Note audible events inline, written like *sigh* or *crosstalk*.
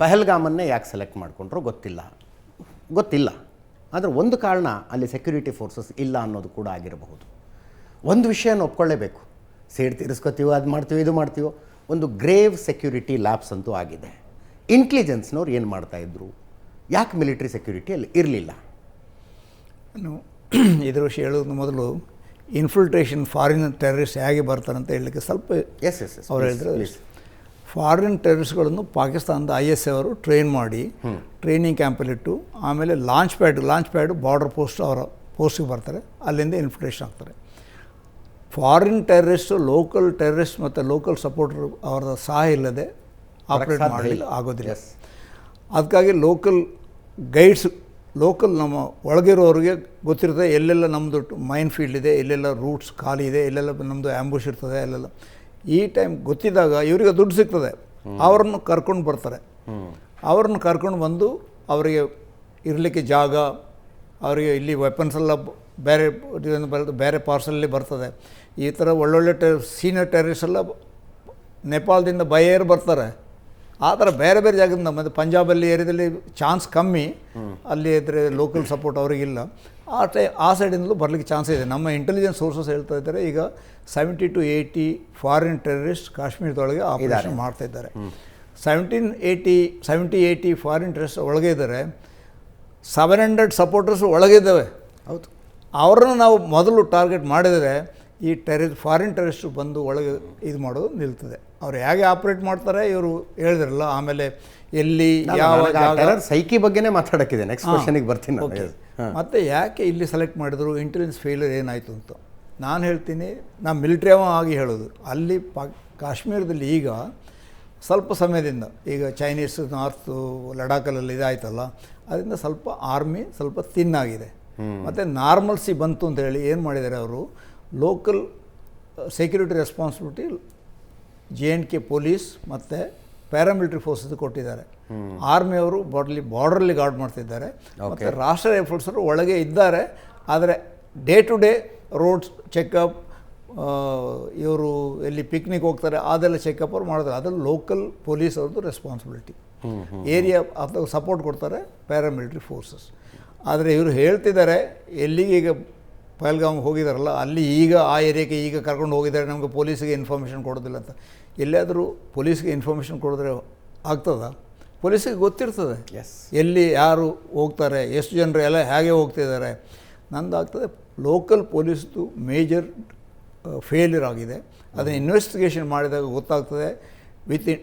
ಪಹಲ್ಗಾಮನ್ನೇ ಯಾಕೆ ಸೆಲೆಕ್ಟ್ ಮಾಡಿಕೊಂಡ್ರು ಗೊತ್ತಿಲ್ಲ. ಗೊತ್ತಿಲ್ಲ. ಆದರೆ ಒಂದು ಕಾರಣ ಅಲ್ಲಿ ಸೆಕ್ಯೂರಿಟಿ ಫೋರ್ಸಸ್ ಇಲ್ಲ ಅನ್ನೋದು ಕೂಡ ಆಗಿರಬಹುದು. ಒಂದು ವಿಷಯನ ಒಪ್ಕೊಳ್ಳೇಬೇಕು. ಸೇಡ್ ತೀರಿಸ್ಕೊತೀವೋ ಅದು ಮಾಡ್ತೀವೋ ಇದು ಮಾಡ್ತೀವೋ ಒಂದು ಗ್ರೇವ್ ಸೆಕ್ಯೂರಿಟಿ ಲ್ಯಾಬ್ಸ್ ಅಂತೂ ಆಗಿದೆ. ಇಂಟೆಲಿಜೆನ್ಸ್ನವ್ರು ಏನು ಮಾಡ್ತಾಯಿದ್ರು ಯಾಕೆ ಮಿಲಿಟ್ರಿ ಸೆಕ್ಯೂರಿಟಿ ಅಲ್ಲಿ ಇರಲಿಲ್ಲ? *clears throat* ಇದ್ರ ವಿಷಯ ಹೇಳೋದು ಮೊದಲು ಇನ್ಫಿಲ್ಟ್ರೇಷನ್ ಫಾರಿನ್ ಟೆರರಿಸ್ಟ್ ಹೇಗೆ ಬರ್ತಾರಂತ ಹೇಳಲಿಕ್ಕೆ ಸ್ವಲ್ಪ ಎಸ್ ಎಸ್ ಎಸ್ ಅವ್ರು ಹೇಳಿದ್ರೆ. ಫಾರಿನ್ ಟೆರರಿಸ್ಟ್ಗಳನ್ನು ಪಾಕಿಸ್ತಾನದ ಐ ಎಸ್ ಅವರು ಟ್ರೈನ್ ಮಾಡಿ ಟ್ರೈನಿಂಗ್ ಕ್ಯಾಂಪಲ್ಲಿಟ್ಟು ಆಮೇಲೆ launch pad launch pad border post ಅವರ ಪೋಸ್ಟಿಗೆ ಬರ್ತಾರೆ. ಅಲ್ಲಿಂದ ಇನ್ಫಿಲ್ಟ್ರೇಷನ್ ಆಗ್ತಾರೆ. ಫಾರಿನ್ ಟೆರರಿಸ್ಟು ಲೋಕಲ್ ಟೆರರಿಸ್ಟ್ ಮತ್ತು ಲೋಕಲ್ ಸಪೋರ್ಟರ್ ಅವರ ಸಹಾಯ ಇಲ್ಲದೆ ಆಪ್ರೇಟ್ ಮಾಡಲಿಲ್ಲ. ಆಗೋದಿಲ್ಲ. ಅದಕ್ಕಾಗಿ ಲೋಕಲ್ ಗೈಡ್ಸ್ ಲೋಕಲ್ ನಮ್ಮ ಒಳಗಿರೋರಿಗೆ ಗೊತ್ತಿರ್ತದೆ ಎಲ್ಲೆಲ್ಲ ನಮ್ಮದು ಮೈನ್ ಫೀಲ್ಡ್ ಇದೆ ಎಲ್ಲೆಲ್ಲ ರೂಟ್ಸ್ ಖಾಲಿ ಇದೆ ಎಲ್ಲೆಲ್ಲ ನಮ್ಮದು ಆ್ಯಂಬುಷ್ ಇರ್ತದೆ ಅಲ್ಲೆಲ್ಲ ಈ ಟೈಮ್ ಗೊತ್ತಿದ್ದಾಗ ಇವರಿಗೆ ದುಡ್ಡು ಸಿಗ್ತದೆ. ಅವರನ್ನು ಕರ್ಕೊಂಡು ಬರ್ತಾರೆ. ಅವ್ರನ್ನ ಕರ್ಕೊಂಡು ಬಂದು ಅವರಿಗೆ ಇರಲಿಕ್ಕೆ ಜಾಗ, ಅವರಿಗೆ ಇಲ್ಲಿ ವೆಪನ್ಸ್ ಎಲ್ಲ ಬೇರೆ ಬೇರೆ ಪಾರ್ಸಲಲ್ಲಿ ಬರ್ತದೆ. ಈ ಥರ ಒಳ್ಳೊಳ್ಳೆ ಟೆ ಸೀನಿಯರ್ ಟೆರರಿಸ್ಟ್ ಎಲ್ಲ ನೇಪಾಳದಿಂದ ಬೈ ಬರ್ತಾರೆ. ಆ ಥರ ಬೇರೆ ಬೇರೆ ಜಾಗದಿಂದ ಮತ್ತು ಪಂಜಾಬಲ್ಲಿ ಏರಿಯಾದಲ್ಲಿ ಚಾನ್ಸ್ ಕಮ್ಮಿ ಅಲ್ಲಿ ಇದ್ದರೆ ಲೋಕಲ್ ಸಪೋರ್ಟ್ ಅವರಿಗಿಲ್ಲ. ಆ ಟೈ ಆ ಸೈಡಿಂದಲೂ ಬರಲಿಕ್ಕೆ ಚಾನ್ಸ್ ಇದೆ. ನಮ್ಮ ಇಂಟೆಲಿಜೆನ್ಸ್ ಸೋರ್ಸಸ್ ಹೇಳ್ತಾ ಇದ್ದಾರೆ ಈಗ seventy to eighty foreign terrorist ಕಾಶ್ಮೀರದೊಳಗೆ operation ಮಾಡ್ತಾ ಇದ್ದಾರೆ. Seventeen eighty seventy eighty foreign terrorist ಒಳಗೆ ಇದ್ದಾರೆ ಸೆವೆನ್ ಹಂಡ್ರೆಡ್ ಸಪೋರ್ಟರ್ಸ್ ಒಳಗಿದ್ದಾವೆ ಹೌದು. ಅವ್ರನ್ನ ನಾವು ಮೊದಲು ಟಾರ್ಗೆಟ್ ಮಾಡಿದರೆ ಈ ಟೆರಿ ಫಾರಿನ್ ಟೆರರಿಸ್ಟು ಬಂದು ಒಳಗೆ ಇದು ಮಾಡೋದು ನಿಲ್ತದೆ. ಅವ್ರು ಹೇಗೆ ಆಪ್ರೇಟ್ ಮಾಡ್ತಾರೆ ಇವರು ಹೇಳಿದ್ರಲ್ಲ ಆಮೇಲೆ ಎಲ್ಲಿ ಯಾವ ಸೈಕಿ ಬಗ್ಗೆನೇ ಮಾತಾಡೋಕ್ಕಿದೆ ನೆಕ್ಸ್ಟ್ ಕ್ವಶನಿಗೆ ಬರ್ತೀನಿ ಮತ್ತೆ ಯಾಕೆ ಇಲ್ಲಿ ಸೆಲೆಕ್ಟ್ ಮಾಡಿದ್ರು ಇಂಟೆಲಿಜೆನ್ಸ್ ಫೇಲ್ಯೂರ್ ಏನಾಯಿತು ಅಂತ. ನಾನು ಹೇಳ್ತೀನಿ ನಾನು ಮಿಲಿಟ್ರಿ ಆಗಿ ಹೇಳೋದು. ಅಲ್ಲಿ ಪಾಕ್ ಕಾಶ್ಮೀರದಲ್ಲಿ ಈಗ ಸ್ವಲ್ಪ ಸಮಯದಿಂದ ಈಗ ಚೈನೀಸ್ ನಾರ್ತು ಲಡಾಖಲ್ಲಿ ಇದಾಯ್ತಲ್ಲ ಅದರಿಂದ ಸ್ವಲ್ಪ ಆರ್ಮಿ ಸ್ವಲ್ಪ ತಿನ್ನಾಗಿದೆ ಮತ್ತು ನಾರ್ಮಲ್ಸಿ ಬಂತು ಅಂತ ಹೇಳಿ ಏನು ಮಾಡಿದ್ದಾರೆ ಅವರು? Local security responsibility J N K police ಮತ್ತು ಪ್ಯಾರಾಮಿಲಿಟರಿ ಫೋರ್ಸಸ್ ಕೊಟ್ಟಿದ್ದಾರೆ. ಆರ್ಮಿಯವರು ಬಾರ್ಡರ್ಲಿ ಬಾರ್ಡ್ರಲ್ಲಿ ಗಾರ್ಡ್ ಮಾಡ್ತಿದ್ದಾರೆ. ಮತ್ತು ರಾಷ್ಟ್ರ ರೈಫಲ್ಸರು ಒಳಗೆ ಇದ್ದಾರೆ. ಆದರೆ day to day roads checkup ಇವರು ಎಲ್ಲಿ ಪಿಕ್ನಿಕ್ ಹೋಗ್ತಾರೆ ಅದೆಲ್ಲ ಚೆಕಪ್ ಅವ್ರು ಮಾಡ್ತಾರೆ. ಅದರಲ್ಲಿ ಲೋಕಲ್ ಪೊಲೀಸ್ ಅವ್ರದ್ದು ರೆಸ್ಪಾನ್ಸಿಬಿಲಿಟಿ ಏರಿಯಾ ಅಥವಾ ಸಪೋರ್ಟ್ ಕೊಡ್ತಾರೆ ಪ್ಯಾರಾಮಿಲಿಟರಿ ಫೋರ್ಸಸ್ ಆದರೆ ಇವರು ಹೇಳ್ತಿದ್ದಾರೆ ಎಲ್ಲಿಗೆ ಈಗ ಪಹಲ್ಗಾಮ್ ಹೋಗಿದಾರಲ್ಲ ಅಲ್ಲಿ ಈಗ ಆ ಏರಿಯಾಗೆ ಈಗ ಕರ್ಕೊಂಡು ಹೋಗಿದ್ದಾರೆ ನಮಗೆ ಪೊಲೀಸಿಗೆ ಇನ್ಫಾರ್ಮೇಷನ್ ಕೊಡೋದಿಲ್ಲ ಅಂತ. ಎಲ್ಲಾದರೂ ಪೊಲೀಸ್ಗೆ ಇನ್ಫಾರ್ಮೇಷನ್ ಕೊಡಿದ್ರೆ ಆಗ್ತದ? ಪೊಲೀಸಿಗೆ ಗೊತ್ತಿರ್ತದೆ. ಎಸ್ ಎಲ್ಲಿ ಯಾರು ಹೋಗ್ತಾರೆ ಎಷ್ಟು ಜನರು ಎಲ್ಲ ಹೇಗೆ ಹೋಗ್ತಿದ್ದಾರೆ. ನಂದು ಆಗ್ತದೆ ಲೋಕಲ್ ಪೊಲೀಸ್ದು ಮೇಜರ್ ಫೇಲ್ಯೂರ್ ಆಗಿದೆ. ಅದನ್ನು ಇನ್ವೆಸ್ಟಿಗೇಷನ್ ಮಾಡಿದಾಗ ಗೊತ್ತಾಗ್ತದೆ. With in